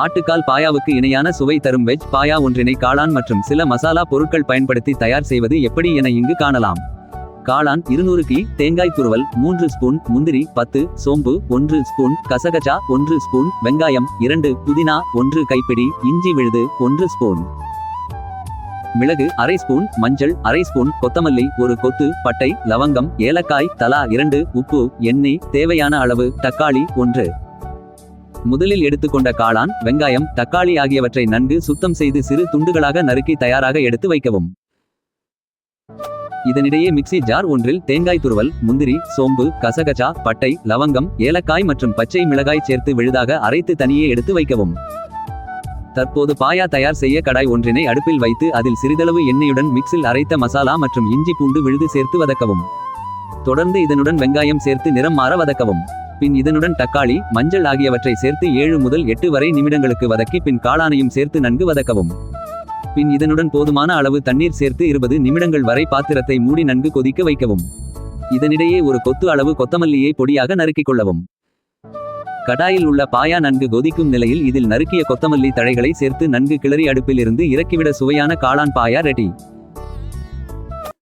ஆட்டுக்கால் பாயாவுக்கு இணையான சுவை தரும் வெஜ் பாயா ஒன்றினை காளான் மற்றும் சில மசாலா பொருட்கள் பயன்படுத்தி தயார் செய்வது எப்படி என இங்கு காணலாம். காளான் இருநூறு கி தேங்காய் துருவல் மூன்று ஸ்பூன் முந்திரி பத்து சோம்பு ஒன்று ஸ்பூன் கசகச்சா ஒன்று ஸ்பூன் வெங்காயம் இரண்டு புதினா ஒன்று கைப்பிடி இஞ்சி விழுது ஒன்று ஸ்பூன். மிளகு அரை ஸ்பூன் மஞ்சள் அரை ஸ்பூன் கொத்தமல்லி ஒரு கொத்து பட்டை லவங்கம் ஏலக்காய் தலா இரண்டு உப்பு எண்ணெய் தேவையான அளவு தக்காளி ஒன்று. முதலில் எடுத்துக்கொண்ட காளான் வெங்காயம் தக்காளி ஆகியவற்றை நன்கு சுத்தம் செய்து சிறு துண்டுகளாக நறுக்கி தயாராக எடுத்து வைக்கவும். இதனிடையே மிக்ஸி ஜார் ஒன்றில் தேங்காய் துருவல் முந்திரி சோம்பு கசகசா பட்டை லவங்கம் ஏலக்காய் மற்றும் பச்சை மிளகாய் சேர்த்து விழுதாக அரைத்து தனியே எடுத்து வைக்கவும். தற்போது பாயா தயார் செய்ய கடாய் ஒன்றினை அடுப்பில் வைத்து அதில் சிறிதளவு எண்ணெயுடன் மிக்ஸில் அரைத்த மசாலா மற்றும் இஞ்சி பூண்டு விழுது சேர்த்து வதக்கவும். தொடர்ந்து இதனுடன் வெங்காயம் சேர்த்து நிறம் மாற வதக்கவும். பின் இதனுடன் தக்காளி மஞ்சள் ஆகியவற்றை சேர்த்து ஏழு முதல் எட்டு வரை நிமிடங்களுக்கு வதக்கி பின் காளானையும் சேர்த்து நன்கு வதக்கவும். பின் இதனுடன் போதுமான அளவு தண்ணீர் சேர்த்து இருபது நிமிடங்கள் வரை பாத்திரத்தை மூடி நன்கு கொதிக்க வைக்கவும். இதனிடையே ஒரு கொத்து அளவு கொத்தமல்லியை பொடியாக நறுக்கிக் கொள்ளவும். கடாயில் உள்ள பாயா நன்கு கொதிக்கும் நிலையில் இதில் நறுக்கிய கொத்தமல்லி தழைகளை சேர்த்து நன்கு கிளறி அடுப்பில் இருந்து இறக்கிவிட சுவையான காளான் பாயா ரெடி.